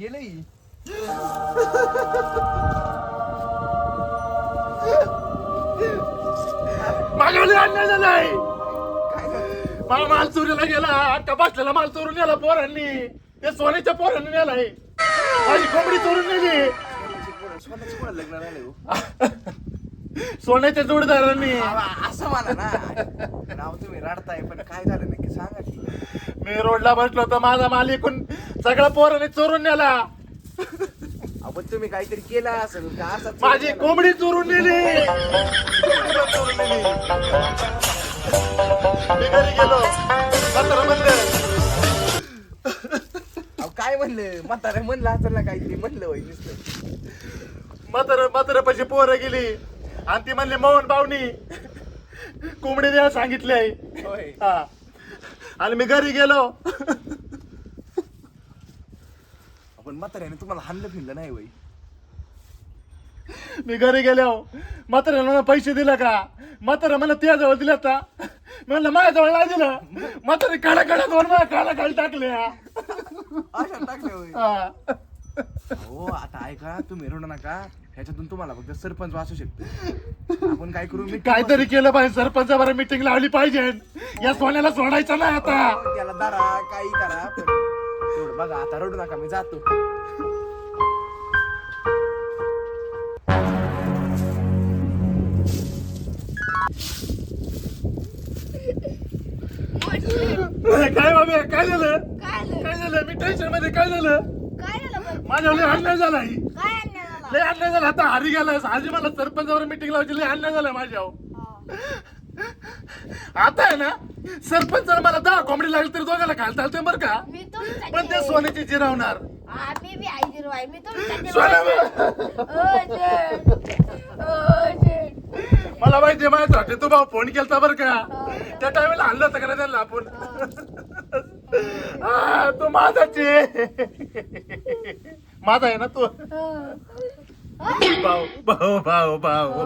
गेलंय. माझ्यावर अन्याय झालाय? मला माल चोरीला गेला बसलेला माल चोरून नेला पोरांनी. ते सोन्याच्या पोरांनी नेलाय. माझी कोंबडी चोरून नेली. लग्न. सोन्याच्या जोडदारांनी. असं म्हणा ना. नाव तुम्ही रडताय पण काय झालं नक्की सांगा की. मी रोडला बसलो तर माझा माल एकूण सगळा पोराने चोरून नेला. आपण तुम्ही काहीतरी केलं असेल का? असं माझी कोंबडी चोरून नेली. चोरून नेली मी घरी गेलो. म्हणलं. अहो, काय म्हणलं? म्हातारे म्हणलं असेल ना काहीतरी म्हणलं होय नुसतं. म्हातार पैसे पोरं गेली. आणि ती म्हणली मोहन पाहुणी. कोंबडी द्या सांगितले होय. हा. आणि मी घरी गेलो. आपण म्हाताऱ्याने तुम्हाला हाणलं फिरलं नाही होय मी घरी गेलो. म्हाताऱ्याला पैसे दिले का? म्हातारा मला त्या जवळ दिले का म्हणलं माझ्याजवळ नाही दिलं. म्हातारे काळा काळा दोन मला काळा काळ टाकले हा. अशा टाकले हा. हो आता ऐका तुम्ही रडू नका. ह्याच्यातून तुम्हाला फक्त सरपंच वाचू शकतो आपण काय करू? मी काहीतरी केलं पाहिजे. सरपंच बरं मिटिंग लावली पाहिजे. या सोन्याला सोडायचं नाही आता. त्याला दारा काही करा पण तेवढं बघा आता रडू नका मी जातो काय बाबा काय झालं काय झालं? काय झालं मी टेन्शनमध्ये काय झालं काय झालं बरं? माझ्या लय अन्याय झाला ही. काय अन्याय झाला? लय अन्याय झाला आता हरी गेला आजी मला सरपंचावर मिटिंग लावायची लय अन्याय झाला माझ्या हा. आता आहे ना सरपंचाला मला दहा कोंबडी लागली तरी दोघांना घालता आलते बरं का? मी पण ते. सोन्याची जिरवणार हा, मी बी. मला माहिती माझ्यासाठी तू भाऊ फोन केलता बरं का? त्या टायमेला आणलं होतं का त्यांना आपण? हा, तू माझाच. आहे. माझा आहे ना तू? हो. भाऊ भाऊ भाऊ भाऊ.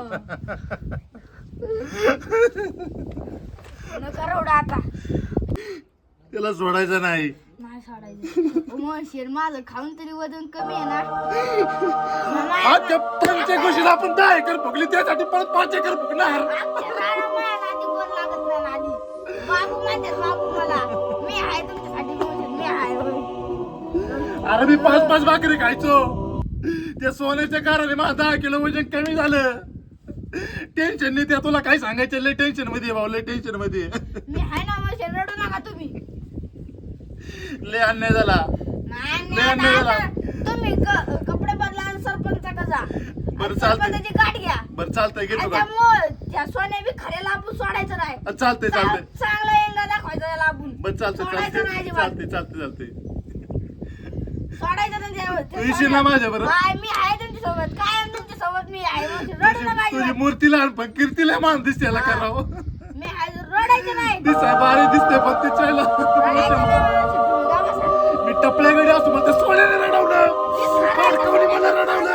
नका रडू आता. त्याला सोडायचं नाही. नाही सोडायचं. मग शेर माझं खाऊन तरी वजन कमी आहे ना. आज त्या पंच गोष्टीला आपण दहा एकर फुकली त्यासाठी परत पाच एकर फुकणार आमच्या रानामाळ्या नादी कोण लागत नाही नादी. बाबू माहिती आहे, बाबू मला मी आहे तुमच्यासाठी मोशन, मी आहे होय. अरे मी पाच पाच भाकरी खायचो. त्या सोन्याच्या कारणे माझं दहा किलो वजन कमी झालं. टेन्शन नाही त्या तुला काय सांगायचं? लय टेन्शनमध्ये भाऊ लय टेन्शनमध्ये. मी आहे ना मोशन रडू नका तुम्ही. लय अन्याय झाला. नाही नाही, नाही, नाही, आता तुम्ही क- कपडे बदला आणि सरपंचाकडे जा बरं, आणि चालतंय. सरपंचाची गाठ घ्या. बरं चालतंय घेतो आणि का? त्यामुळं त्या सोन्या बी खऱ्याला आपण सोडायचं नाही. चालतंय चालतंय. चांगला येंगा दाखवायचा त्याला आपण बरं चालतंय सोडायचं नाही चालतंय अजिबात. चालतंय चालतंय चालतंय. सोडायचं तू येशील. ना माझ्याबरोबर? मी आहे तुमच्यासोबत काय तुमच्यासोबत मी आहे. रडू तुझी नका तुझी अजिबात. मूर्ती लहान पण कीर्तीला मान दिसते याला करावं मी रडायचं नाही बारे दिसते पण तिच्याला रडायचं नाही मोशी. तुम्ही जा बसा. मी टपल्याकडे असतो मग ते सोन्याने रडवलं मला रडवलं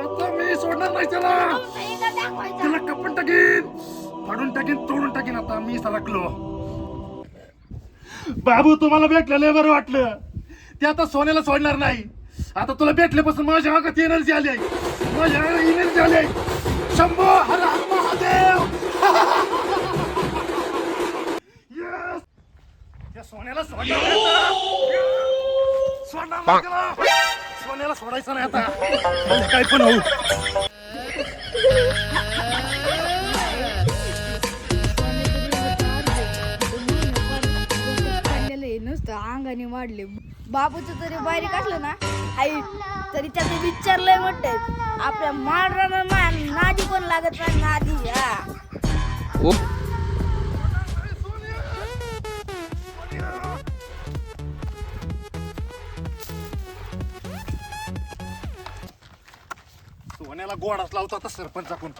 आता मी सोडणार नाही त्याला तुमचा दाखवायचा. कपन टाकीन फाडून टाकीन तोडून टाकीन आता मी सरकलो बाबू तुम्हाला भेटलेलं बरं वाटलं ते आता सोन्याला सोडणार नाही. आता तुला भेटल्यापासून माझ्या अंगात एनर्जी आली. आहे माझ्या अंगात एनर्जी आली. आहे शंभो हर महादेव. सोन्याला सोडणार. सोन्याला सोडायचं नाही आता. काय पण होऊ. बाबूचं तरी बारीक असलं ना हाईट तरी त्याचे विचार लय मोठे आहेत. आपल्या माडरानं मा नादी कोण लागत नाही नादी हा. सोन्याला गोडाच लावतो आता सरपंचाकडून.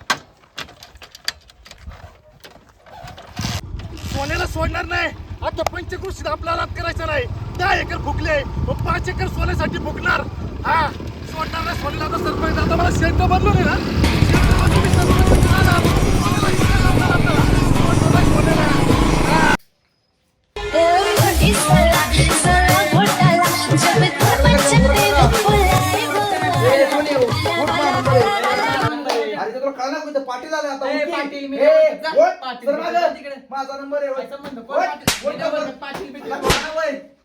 सोन्याला सोडणार नाही. आता पंचकृषीत आपल्याला करायचं नाही. दहा एकर फुकले मग पाच एकर सोन्यासाठी फुकणार. हा सोडणार ना. सोडला तर सरपंच आता. मला शेंट बदलू नये ना पाटील आले आता? पाटील मी पाटील माझा नंबर आहे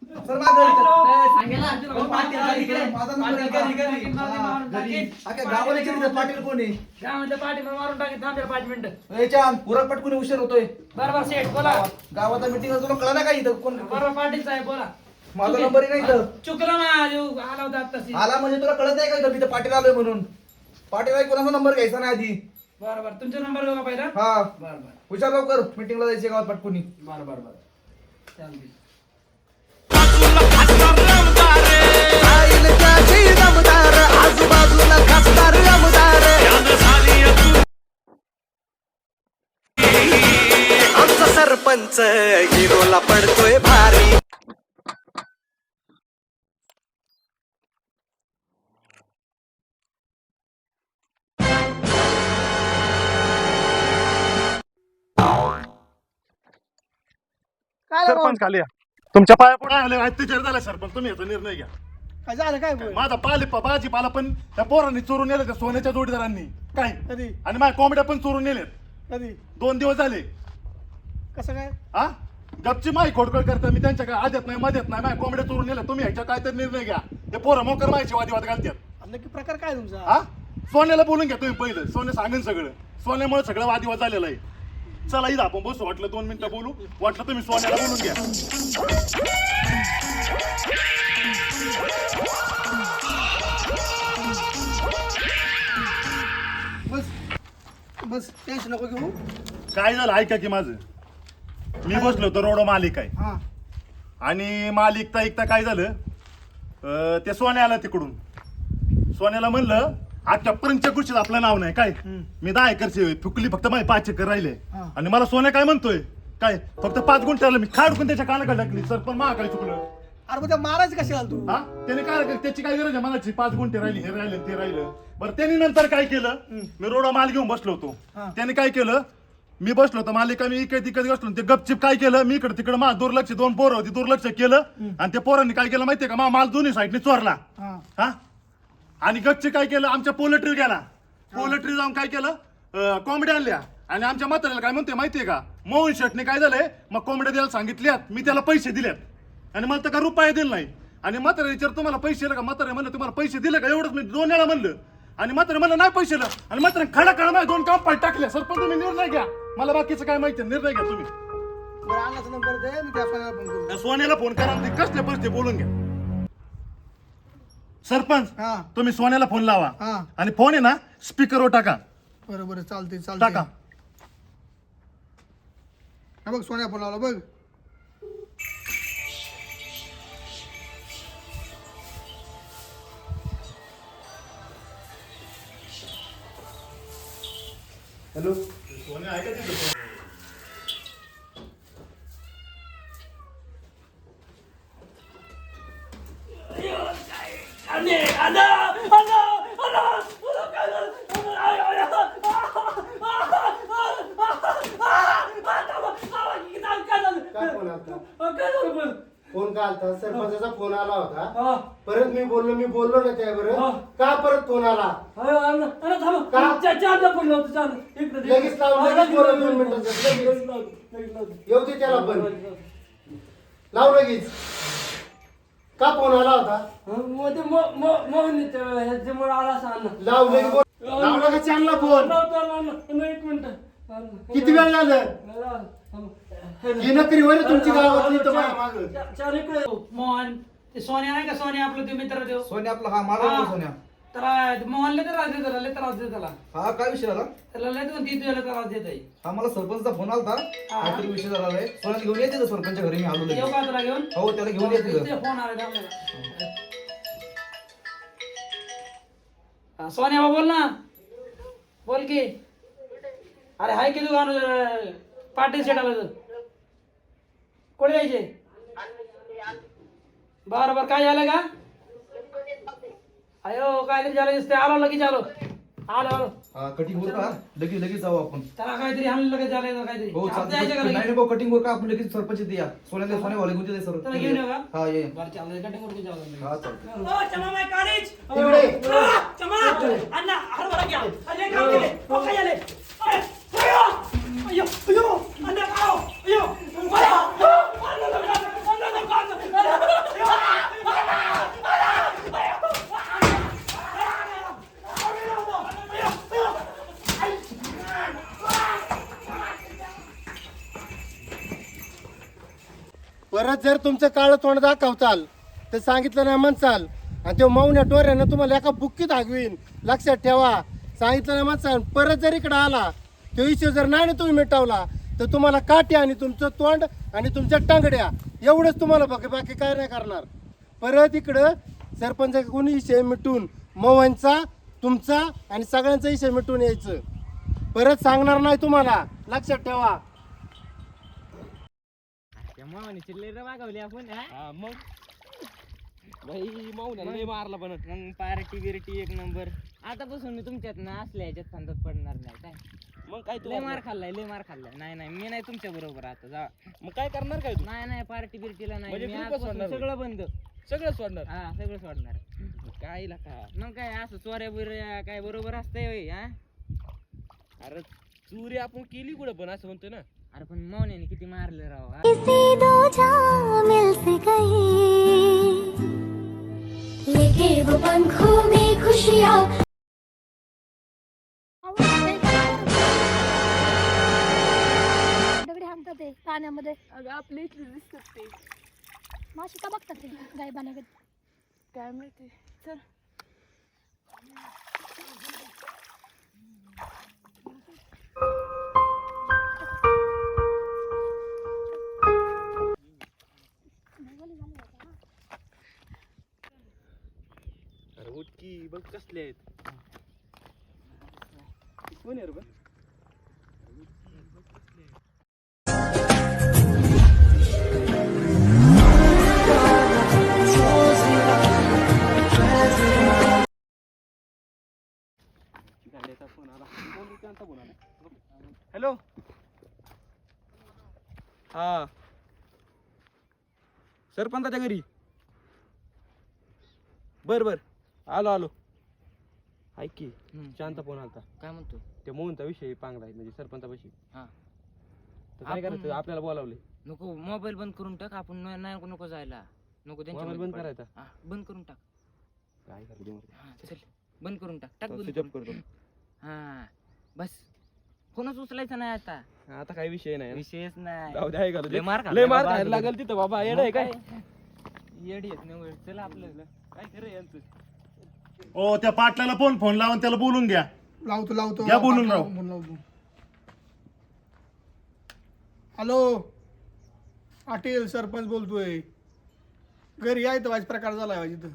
काय कोण मी कोणा? सर. पाटील मारून, कोण आहे? काय टाकेल थांब जरा पाच मिनिटं. ए, चांद, उरक पटकून उशीर होतोय? बरोबर सेठ बोला. गावात मिटिंग तुला कळलं का इथं? कोण बरोबर पाटील साहेब बोला. माझा नंबर नाही इथं? चुकलं ना देऊ, आला. होता आत्ताशी आला म्हणजे तुला कळत नाही का इथं? इथं पाटील आलोय म्हणून. पाटील आहे कोणाचा नंबर घ्यायचा नाही आधी? बरोबर तुमचा नंबर का पहिला? हा. बरं बरं. हुशार लवकर. मिटिंगला जायचे गावात पटकुनी. बरं बरं बरं. सरपंच हिरोला पडतोय भारी. सरपंच खाली या. तुमच्या पाया पुढे आले अत्याचार झाला सरपंच तुम्ही याचा निर्णय घ्या. काय झालं काय बोल? माझा पाले भाजीपाला पण त्या पोरांनी चोरून नेलं त्या सोन्याच्या जोडीदारांनी. काय कधी? आणि माझ्या कोंबड्या पण चोरून नेलेत कधी? दोन दिवस झाले. कसं काय? हा गपची माई खोडखोड करता मी त्यांच्या काय आद्यात नाही मध्यात नाही माझ्या कोंबड्या चोरून नेल्या तुम्ही ह्याच्या काय तर निर्णय घ्या. ते पोरं मोकर माहिती वादविवाद घालतात. आणि नक्की प्रकार काय तुमचा? हा सोन्याला बोलून घ्या तुम्ही पहिलं. सोने सांगेन सगळं. सोन्यामुळे सगळं वादविवाद झालेला आहे. चला इथं आपण बसू. वाटलं दोन मिनिटं बोलू. वाटलं तुम्ही सोन्याला बोलून घ्या. बस बस टेन्शन नको घेऊ. काय झालं? ऐका की माझं. मी बसलो होतो रोडो मालिक आहे. हा. आणि मालिकता ऐकता काय झालं अं, ते सोन्या आला तिकडून. सोन्याला म्हणलं आजच्या पर्यंतच्या गोष्टीत आपलं नाव नाही काय? मी दहा एकरची फुकली फक्त माझे पाच एकर राहिले. हा. आणि मला सोन्या काय म्हणतोय काय? फक्त पाच गुंठ्याला मी खाडकून त्याच्या कानाकडे टाकली सर पण मा काय चुकलं. अरे मग त्या महाराज कशाला तू? हा? त्याने काय केलं? त्याची काय गरज आहे? मनाची पाच गुंठे राहिली हे राहिले ते राहिलं. बरं त्यांनी नंतर काय केलं? मी रोडा माल घेऊन बसलो होतो. हा. त्याने काय केलं? मी बसलो होतो मालिका मी इकडे तिकडे बसलो. ते गपचिप काय केलं? मी इकडे तिकडे मा दुर्लक्ष दोन पोरं होती दुर्लक्ष केलं. आणि त्या पोरांनी काय केलं माहितीये का? मा माल दोन्ही साईडने चोरला. हा. आणि गच्चे काय केलं? आमच्या पोल्ट्री गेला. पोल्ट्री जाऊन काय केलं? कोंबड्या आणल्या. आणि आमच्या म्हाताऱ्याला काय म्हणते माहितीये का? मोहन शेटने काय झालंय? मग कोंबड्या द्यायला सांगितल्यात. मी त्याला पैसे दिलेत. आणि मला तर का रुपये दिला नाही. आणि म्हातारे विचार तुम्हाला पैसे दिले का? म्हातारे म्हणलं तुम्हाला पैसे दिले का? एवढंच मी दोन वेळा म्हणलं. आणि म्हातारे म्हणलं नाही पैसे आणि म्हातारे खडा खडा दोन काम पाय टाकले. सर पण तुम्ही निर्णय घ्या. मला बाकीचं काय माहिती निर्णय घ्या तुम्ही. बरं नंबर दे मी त्या सोन्याला फोन करू सोन्याला फोन करा आणि ते कसले पैसे बोलून घ्या. सरपंच हा. तुम्ही सोन्याला फोन लावा. हा. आणि फोन आहे ना स्पीकरवर टाका. बरं बरं चालते चालते टाका. हा बघ सोन्या फोन लावला बघ. हॅलो. 안돼 안돼 आलता सरपंचाचा फोन आला होता. परत मी बोललो मी बोललो ना त्याबरोबर का परत फोन आला? लगेच लावून लगेच बोला दोन मिनिटाचं लगेच. येऊ दे त्याला पण. लाव लगेच. का फोन आला होता? लाव लगेच बोल. लावला का चांगला फोन. किती वेळ झालं. ही नकरी होय रे तुमची गावातली इथं माझ्या मागं. मोहन ते सोन्या नाही का सोन्या आपलं ते मित्र देव सोन्या आपला हा हा. सोन्या. त्याला मोहनला तर राहते त्याला लय त्रास देत त्याला. हा काय विषय झाला? त्याला लय दोन तीन त्रास देत आहे हा मला सरपंचचा फोन आलता. काहीतरी विषय झाला आहे. सोन्याला घेऊन येते सरपंचच्या घरी मी आलो लगेच. येऊ का तुला घेऊन? हो त्याला घेऊन येते फोन आला हा, सोन्या बा बोल ना. बोल की. अरे हाय की दुकान पाटील सेट आलं तर कोणी यायचे बरं बरं. काय झालं का? अयो काहीतरी झालं दिसते आलो लगेच आलो. आलो आलो. हा कटिंग वर का लगेच लगेच जाऊ आपण. त्याला काहीतरी आणलं लगेच झालं काहीतरी. हो यायचं का नाही लगेच? नाही भाऊ कटिंग वर का आपण लगेच सरपंच इथे या? सोन्याला सोन्या वाले घेऊन सर. त्याला घेऊन येऊ का? हा ये ये. बरं चाललंय कटिंग करून जाऊ लगेच. हा चालतंय. ओ, चमा माय काढीच. तिकडे. आ, चमा. अण्णा, हरभरा घ्या. अरे, काम केले. ओ, काय झाले? परत जर तुमचं काळं तोंड दाखवताल. तर सांगितलं नाही म्हणचाल आणि ते मौन्या टोऱ्यानं तुम्हाला एका बुक्कीत हागवीन लक्षात ठेवा. सांगितलं नाही म्हणचाल परत जर इकडं आला तो इश्यू जर नाही तुम्ही मिटवला तर तुम्हाला काठी आणि तुमचं तोंड आणि तुमच्या टांगड्या एवढंच तुम्हाला बाकी बाकी काय नाही करणार. परत इकडं सरपंच कोणी विषय मिटून मौवांचा तुमचा आणि सगळ्यांचा विषय मिटून यायचं. परत सांगणार नाही तुम्हाला. लक्षात ठेवा. मग? पार्टी बिर्टी एक नंबर. आतापासून मी तुमच्यात ना असल्या ह्याच्यात संदत पडणार नाही काय? मग काय लय मार खाल्लाय लय मार खाल्लाय. नाही नाही मी नाही तुमच्या बरोबर आता जा. मग काय करणार काय तू? नाही नाही पार्टी बिर्टीला नाही. म्हणजे मी आजपासून सोडणार सगळं बंद. सगळं सोडणार? हा सगळं सोडणार. काय का? मग काय असं चोऱ्या बिऱ्या काय बरोबर असतंय होय हा? अरे चोरी आपण केली कुठं पण असं म्हणतोय ना? अरे पण मौन्याने किती मारलं राव हा? किसी दो जहां मिल से कहीं। लेके वो पंखों में खुशियाँ। दगडी हाणतात ते पाण्यामध्ये. अगं आपल्या इथले दिसतात ते. माशी का बघतात ते गाय पाण्याकडे काय माहिती. चल. उठकी बघ कसले आहेत. कोण आहे रे बा? हॅलो हा. सरपंचाच्या घरी. बर बर. आलो आलो. ऐक की हम्म. शांत फोन आलता. काय म्हणतो? ते मोहनचा विषय पांगला आहे म्हणजे सरपंचापाशी. हा. तर काय आपण- करायचं? आपल्याला बोलावले. नको मोबाईल बंद करून टाक आपण नाही नाही नको जायला. नको त्यांच्या मोबाईल बंद. करायचा? हा, बंद करून टाक. काय करायचं हा, चल बंद करून टाक. टाक बंद करून. करतो. हा बस. फोनच उचलायचा नाही आता. आता काही विषय नाही ना. विषयच नाही. जाऊ लय मार लय मार बाबा खायला अगोदर. लागल तिथं बाबा येड आहे काय? येडी आहेत नव्हे चला आपल्याला काय खरं यांचं? ओ त्या पाटलाला फोन फोन लावून त्याला बोलून घ्या. लावतो लावतो. घ्या बोलून राव. फोन लावतो. हॅलो? पाटील सरपंच बोलतोय. घरी या इथं वाईट प्रकार झालाय वाईट इथं.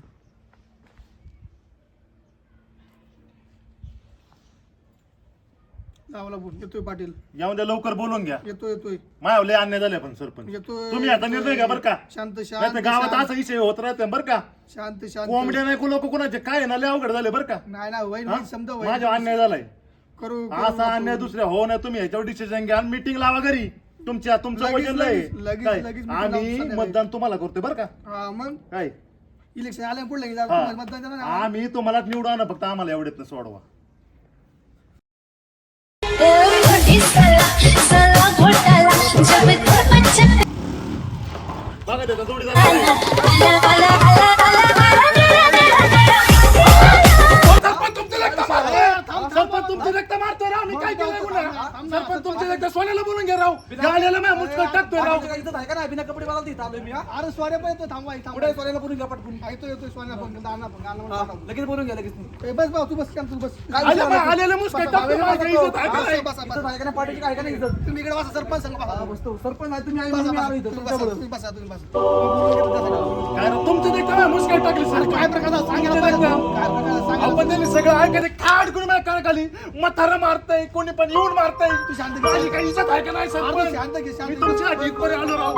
बोल येतोय पाटील. येऊन द्या लवकर बोलून घ्या. येतोय येतोय. मायाव लय अन्याय झाले पण सरपंच. येतोय तुम्ही आता निर्णय घ्या बरं का. शांत नाही शांत गावात शांत, असा विषय होत राहते बरं का. शांत शांत. कोंबड्या नाही लोक कोणाचे काय आहे ना लय अवघड झाले बरं का. नाही ना वैन हा? समजा माझ्या अन्याय झालाय. करू करू असा. अन्याय दुसऱ्या हो नाही तुम्ही ह्याच्यावर डिसिजन घ्या मीटिंग लावा घरी. तुमच्या तुमचं लगेच- वचन लय लगेच- लगेच- काय? लगेच meeting आम्ही लावून. मतदान तुम्हाला करतोय बरं का. हा मग? काय? इलेक्शन आल्या पुढे हा. मतदान देणार ना? आम्ही तुम्हाला निवडू आणा फक्त आम्हाला एवढेच सोडवा. जब सरपंच बघा सरपंच तुमचे रक्त मारतोय राव मी काय केलं गुन्हा? सरपंच तुमचे रक्त सोन्याला बोलून घ्या राव. गाड्याला माझ्या मुचकट टाकतोय राव. इथं आहे का नाही बिना कपडे मला तिथं आलोय मी हा? अरे सोन्या पण येतो थांबवा थांबवा पुढे सोन्याला बोलून घ्या पटकून. येतो येतोय सोन्या फोन केला आणा फोन आणा हा, म्हणून लगेच बोलून घ्या लगेच. ए, बस भाऊ तू बस शांत तू बस. काय आले बा? आलेले मुचकट टाकतोय माझ्या इज्जत आहे का नाही? बसा, बसा, इथं आहे का नाही? पार्टीची काय का नाही इथं तुम्ही इकडे बसा सरपंच संग बसा. हा, बसतो. सरपंच नाही तुम्ही आई बसा, म्हणून मी बसा, आलो इथं तुम्ही बसा, तुमच्याबरोबर. तुम्ही बसा तुम्ही बसा. बोलून घेतो त्यासाठी. काय राव, तुमचे रक्त माझ्या मुचकट टाकले सर काय प्रकार झाला? सांगायला पाहिजे ना. काय प्रकार झाला? आपण त्यांनी सगळं ऐकायचं. काय अडकून माझ्या कानाखाली? म्हातारा मारतय कोणी पण येऊन मारतय. तू शांत घे. माझी काही इज्जत आहे का नाही सरपंच? शांत घे शांत मी घे. इथपर्यंत आलो राव.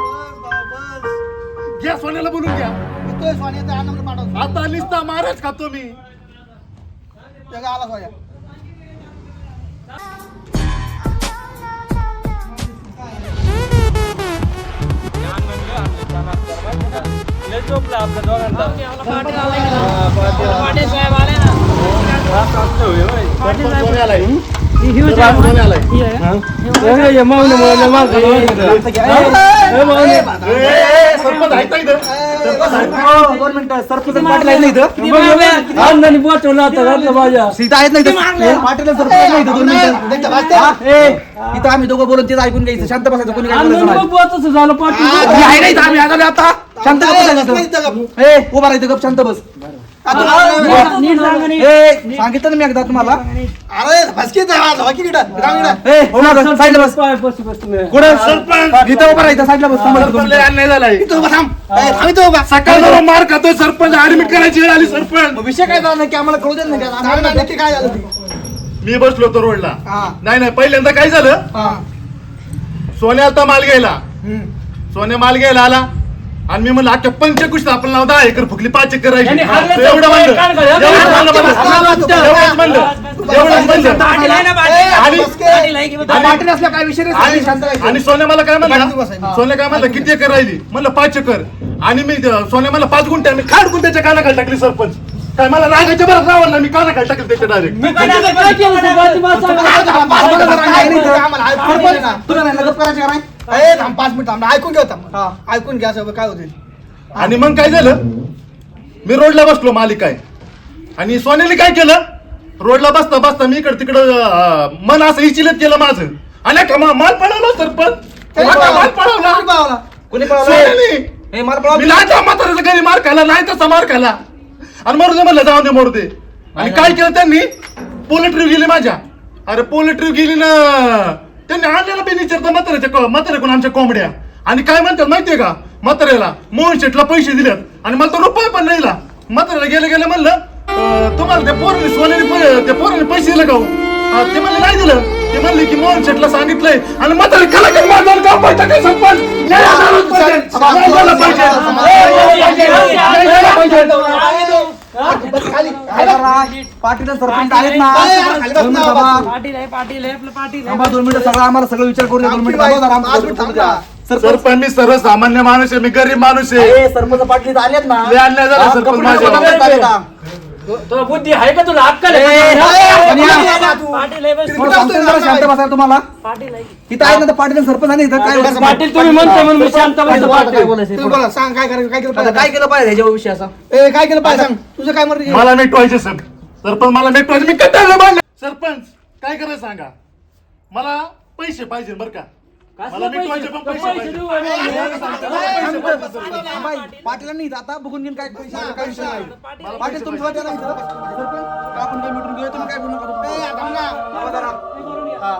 घ्या सोन्याला बोलून घ्या. येतोय सोन्या त्या आणा मला पाठवतो. आता निसता मारच तुम्ही त्या का आला सोन्या. झोपला आपल्या दोघांचा. पाटील साहेब आले ना. इथं? पाटील सीता आहेत पाटील आम्ही दोघं बोलून तिथं ऐकून घ्यायचं. शांत बसायचं कोणी काय आम्ही आलो आता. शांत बसायचं उभा राहायचं गप शांत बस. ए सांगितलं ना मी एकदा तुम्हाला. अरे ए हो ना साईडला बस. कुठं? सरपंच. इथं उभा राहायचं साईडला बस थांबा सरपंच लय अन्याय झालाय. थांब. सकाळ मार खातोय सरपंच ऍडमिट करायची वेळ आली सरपंच. विषय काय झाला नक्की आम्हाला कळू देत नाही का? नक्की काय झालं मी बसलो होतो रोडला. हा. नाही नाही पहिल्यांदा काय झालं? हा. सोन्या आता माल घ्यायला. सोन्या माल घ्यायला आला. आणि मी म्हणलं अख्ख्या पंचकुशीत आपण नाव दहा एकर फुकली पाच एकर राहिली हारलं एवढं तर म्हणलं काय करा? एवढंच म्हणलं मला. एवढंच म्हणलं एवढंच म्हणलं आणि पाटील काय विषय नाही आणि- शांत राहायचं. आणि सोन्या मला काय म्हणला सोन्या काय म्हणलं किती एकर राहिली म्हणलं पाच एकर आणि मी ते- सोन्या मला पाच गुंठे मी खाड गुंठ्याच्या कानाखाली टाकली सरपंच काय मला रागाच्या बरं रावलं मी कानाखाली टाकली त्याच्या डायरेक्ट आम्हाला तुला नाही लगत करायचं का नाही? ए, थांब पाच मिनिट थांब ऐकून घ्या थांब. ऐकून घ्या सगळं काय होतील आणि मग काय झालं? मी रोडला बसलो मालिक आहे. आणि सोन्याने काय केलं? रोडला बसता बसता मी इकडे तिकडं मन असं इचिलत केलं माझं. आणि अख्खा मा- माल पळवला सरपंच. अख्खा माल पळवला कोणी पळवलं? सोन्याने. ए, मार पळवा. मी लाचा म्हाताऱ्याचा घरी मार खाला नाही तसा मार खाला आणि मरू दे म्हणलं जाऊ दे मरू दे. आणि काय केलं त्यांनी? पोलिट्री गेली माझ्या. अरे पोलिट्री गेली ना. त्यांनी आणलेला बी विचारतं म्हाताऱ्याच्या कोण आमच्या कोंबड्या आणि काय म्हणतात माहितीये का म्हाताऱ्याला मोहन शेटला पैसे दिलेत आणि मला तो रुपये पण नाही म्हाताऱ्याला गेले गेले म्हणलं तुम्हाला त्या पोराने सोन्याने त्या पोराने पैसे दिले का हो? हा, ते म्हणले नाही दिलं ते म्हणले की मोहन शेटला सांगितलंय आणि म्हातारे खाला की माझं काम पाहिजे काय झालं पाहिजे. जरा? पाटील सरपंच आहेत ना दोन मिनिटं थांबा. पाटील आहे पाटील आहे आपलं पाटील आहे थांबा दोन मिनिटं सगळं आम्हाला सगळं विचार करू द्या दोन मिनिटं थांबा जरा, आम्हाला. सरपंच सरपंच मी सर्वसामान्य माणूस आहे मी गरीब माणूस आहे ए, सरपंच पाटील आलेत ना लय अन्याय झाला हा, सरपंच माझ्यावर. बदलण्यात आले ना. तुला बुद्धी आहे का तुला अक्कल आहे ए, का? ए, पाटील सोनिया. आहे, पाटील आहे बस. तुम्हाला सांगतो ना जरा शांत बसायला तुम्हाला पाटील आहे इथं आहेत ना तर पाटील आणि सरपंच आणि इथं काय? पाटील तुम्ही म्हणताय म्हणून मी शांत काय बसतो काय पाटील. तुम्ही? बोला सांग काय करायचं काय केलं आता पाहिजे काय केलं पाहिजे ह्याच्या विषयी असं ए, काय केलं पाहिजे सांग तुझं काय मर्जी आहे? मला मिटवायचे सर सरपंच मला मिटवायचे मी बांधलं सरपंच काय करायचं सांगा मला पैसे पाहिजे बरं का मला पण पैसे पाहिजे. इथं आता बघून घेऊन काय पैसे काय विषय नाही. पाटील. तुमचं नाही इथं? सरपंच का आपण काय मिटून घेऊया तुम्ही काय बोलू नका तुम्ही. ए, थांब ना. थांबा जरा.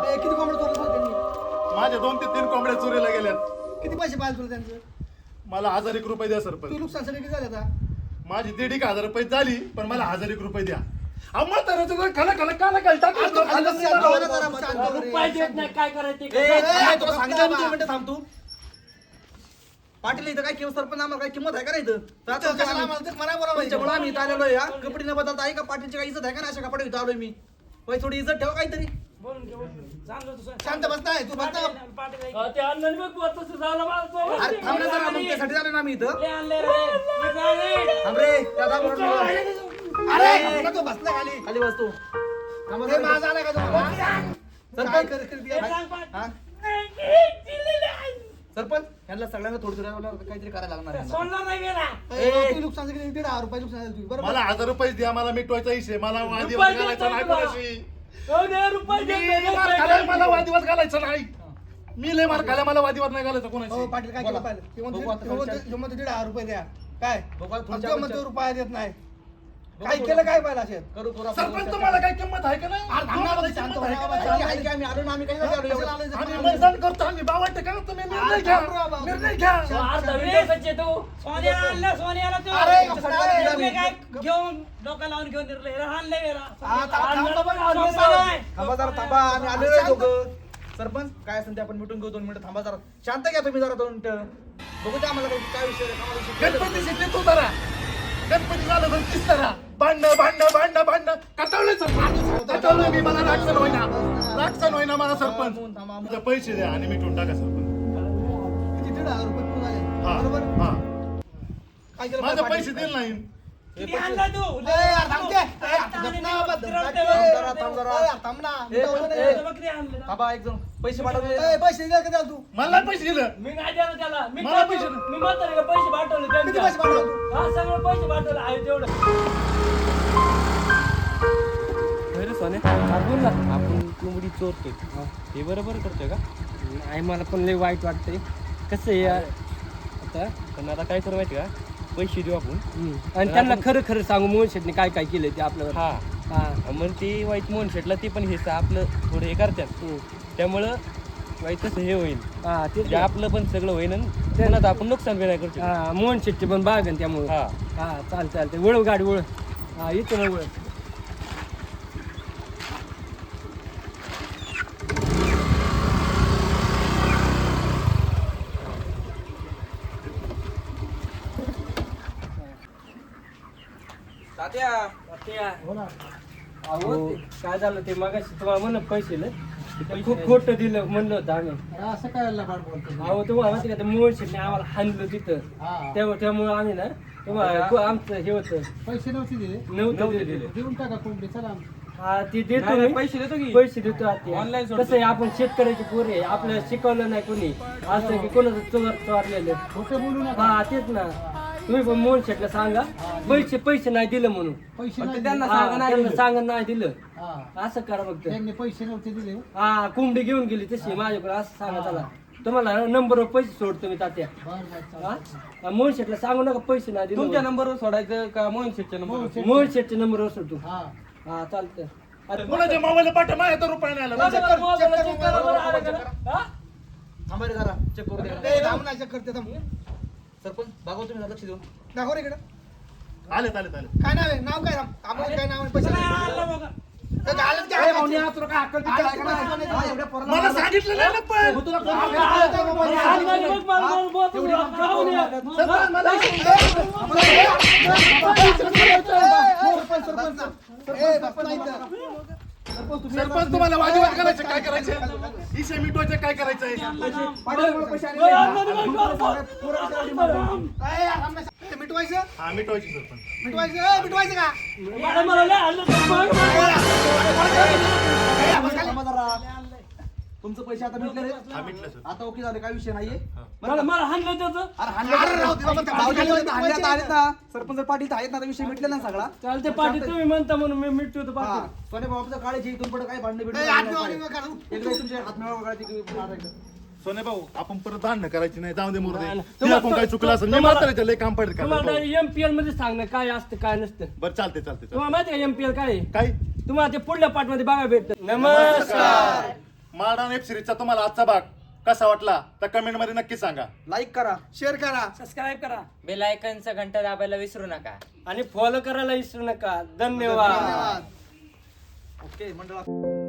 ए, किती कोंबडं चोरलं तुला त्यांनी? माझ्या दोन ते तीन कोंबड्या चोरीला गेल्यात. किती पैसे पाहिजे तुला त्यांचे? मला हजार एक रुपये द्या तू सरपंच नुकसानसाठी किती झाले आता? माझी दीड एक हजार रुपये झाली पण मला हजार एक रुपये द्या. खाला खाला खाली टाकलं तर हो ना. ना जरा, शांत रे. रुपये देत नाही काय करायचं ए, तुला सांगितलं मी दोन मिनिटं थांब तू पाटील इथं काय किंमत सरपंच आम्हाला काय किंमत आहे का नाही इथं तर आता इथं कशाला आम्हाला ते मना बोलावं तुमच्यामुळे आम्ही इथं आलेलो हा. कपडे न बदलता आहे का पाटीलची काय इज्जत आहे का नाही अशा कपडे इथं आलोय मी होय थोडी इज्जत ठेवा काहीतरी बोलून घे, बोलून घे. चांगलं तू सांग. शांत बस नाही तू बस ना. पाटील. ते अण्णांनी बघ बुवा तसं झालं मला तो. अरे थांब ना जरा मग त्यासाठी आलो ना आम्ही इथं ले आणले रे. मी जाणे. थांब रे त्या थांब रे. अरे! तू बस ना खाली. खाली बस तू. थांबा जरा माझा आला का तुम्हाला सरपंच. यांना सगळ्यांना थोडी थोडी काहीतरी करायला लागणार आहे. ए, दीड हजार रुपये नुकसान झालं तुझं. बरोबर? मला हजार रुपये द्या मला मिटवायचा विषय मला वादिवाद रुपये घालायचा नाही. कोणाशी. देत मी नाही, मार करायचं? मला वादिवाद घालायचा नाही. मी लय मार खाल्ला मला वादिवाद नाही घालायचा हो कोणाशी पाटील काय केलं बघू आता दीड हजार रुपये द्या. काय? बघू आता तो. रुपया देत नाही. काय. केलं काय पाहिजे असेल करू करू आपण सरपंच तुम्हाला काय किंमत आहे का नाही अरे शांत किंमत आहे का बाबा, नाही? आम्ही आलो ना आम्ही काही नाही आलो कशाला एवढं. आलोय ते आम्ही सांग. मतदान करतो आम्ही बावटे का तुम्ही निर्णय घ्या बाबा. निर्णय घ्या सच्चे तू. सोन्या आणला, सोन्याला तू. अरे, काय घेऊन डोका लावून घेऊन निर्णय आणले. हा, थांब, बाबा, जरा थांबा आम्ही दोघं सरपंच काय असेल ते आपण मिटून घेऊ दोन मिनिटं थांबा जरा शांत घ्या तुम्ही जरा दोन मिनिटं बघू द्या आम्हाला काय- काय विषय आहे. गणपती शिकले तू जरा गणपती झालं तर तीस जरा भांडणं भांडणं भांडणं भांडणं. कटावलं कटावलं मी. मला राक्षण होईना. राक्षण होईना मला सरपंच. तुझे पैसे द्या आणि मिटून टाका सरपंच. किती? दीड हजार रुपये. हा बरोबर? हा. माझे? पैसे दिले नाही किती आणला तू? ए, यार, थांब ते. ए, यार, थांब ना, बाबा, धमकाट थांब ते. जरा, थांब जरा. ए, यार, थांब ना. ए, मिटवलं ए, नाही. बघ किती आणलं. थांबा एक जण. पैसे पाठवले. ए, पैसे दिले का त्याला तू? मला नाही पैसे दिलं. मी नाही देणार त्याला. मी मला पैसे मी पाठवले किती त्यांच्या. पैसे पाठवले तू? हा सगळे पैसे पाठवले. आहे तेवढं. सोने. बोल ना. आपण कोंबडी चोरतोय. हे बरोबर करतोय का? नाही मला पण लय वाईट वाटतंय. कसं आहे यार आता पण आता काय करू माहिती का? पैसे देऊ आपण. आणि त्यांना खरं खरं सांगू मोहन शेटने काय काय केलं ते आपल्यावर. हा. हा. मग ते वाईट मोहन शेटला ते पण हे आपलं थोडं हे करतात. त्यामुळं वाईट कसं हे होईल. हा ते म्हणजे आपलं पण सगळं होईल आणि कोणाचं आपण नुकसान बी नाही करू शकत. हा मोहन शेटचे पण बाग आहे त्यामुळे. हा. हा चाल चालते वळव गाडी वळ हा येतो ना वळ अहो ते काय झालं ते मगाशी तुम्हाला म्हणलं पैसे. ते खूप खोटं दिलं म्हणलं होतं आम्ही. असं काय लबाड बोलतो अहो तुम्हाला माहिती का ते आम्हाला हाणलं तिथं. हा. त्यामुळे त्यामुळे आम्ही ना तुम्हाला को- आमचं हे होतं. पैसे नव्हते दिले? नव्हतं दिले. देऊन टाका कोंबडी चला. हा ते देतो मी. पैसे देतो की? पैसे देतो आता. Online सोडतो. कसं आपण शेतकऱ्याची पोरी आहे आपल्याला शिकवलं नाही कोणी. असं की कोणाचं चोर चोरलेलं खोटं बोलू नका. हा तेच ना. तुम्ही पण मोहन शेटला सांगा. पैसे पैसे नाही दिलं म्हणून. पैसे पण नाही ते दिले. त्यांना सांगा नाही त्यांना दिलं. सांगा नाही दिलं. हा. असं करा फक्त. त्यांनी पैसे नव्हते दिले. हा कोंबडी घेऊन गेली तशी माझ्याकडे. असं सांगा त्याला तुम्हाला नंबरवर पैसे सोडतो मी तात्या. बरं बरं? चालतं. हा, मोहन शेटला सांगू नका पैसे नाही दिले तुमच्या म्हणून. नंबरवर सोडायचं का मोहन शेटच्या नंबरवर? मोहन शेटच्या नंबरवर सोडतो. हा. हा चालतं अरे कोणाच्या मोबाईल पाठव माझ्या तर रुपये नाही आला. बघा करा? थांबा रे जरा. चेक थांब ना, करते थांब. सरपंच भागवतो तुम्ही लक्ष देऊन. दाखव रे इकडं. आले आले आले काय नाव आहे? नाव काय. आम्हाला काय नाव आहे? पैसे बघा. तर घालत काय मला. सांगितलं नाही ना पण. बघ, बघ, मला, खाऊ पोराला नये. सरपंच, तुम्हाला वाजवत करायचं काय करायचं? इशे मिटवायचं काय ना. ए, मिटवायचं? हा मिटवायची सरपंच. मिटवायचं? ए, मिटवायचं का? तुमचं पैसे आता मिटले रे हा मिटलं सर. आता ओके झाले काय विषय नाहीये? मला मला हाणलं त्याचं अरे त्या आलेत ना सरपंच पाटील आहेत ना आता विषय मिटले ना सगळा. चालते पाठी तुम्ही म्हणता म्हणून मी मिटतो तर हा. पाठी सोने बाबाचं काळजी इथून पुढे काही भांडण बिडणं हात नाही मिळवा, पाहिजे. मिळवा, एकदा तुमचे हात मिळवा वगळायचे की मारायचं. सोने भाऊ आपण परत भांडणं करायची नाही जाऊ दे नाही, मुर्दे नाही. ती आपण काय चुकलं असेल मी तुम्हाला- म्हाताऱ्याच्या लय काम तुम्हाला का एमपीएलमध्ये सांगणं काय असतं काय नसतं. बरं चालते चालते. तुम्हाला माहिती आहे एमपीएल काय आहे? काय? तुम्हाला ते पुढल्या पार्टमध्ये बघा भेटत. नमस्कार! माडा वेब सिरीजचा तुम्हाला आजचा भाग. कसा वाटला? तर कमेंटमध्ये नक्की सांगा. लाईक करा शेअर करा. सबस्क्राईब करा. बेल आयकनचा घंटा दाबायला विसरू नका. आणि फॉलो करायला विसरू नका. धन्यवाद. धन्यवाद. ओके मंडळा.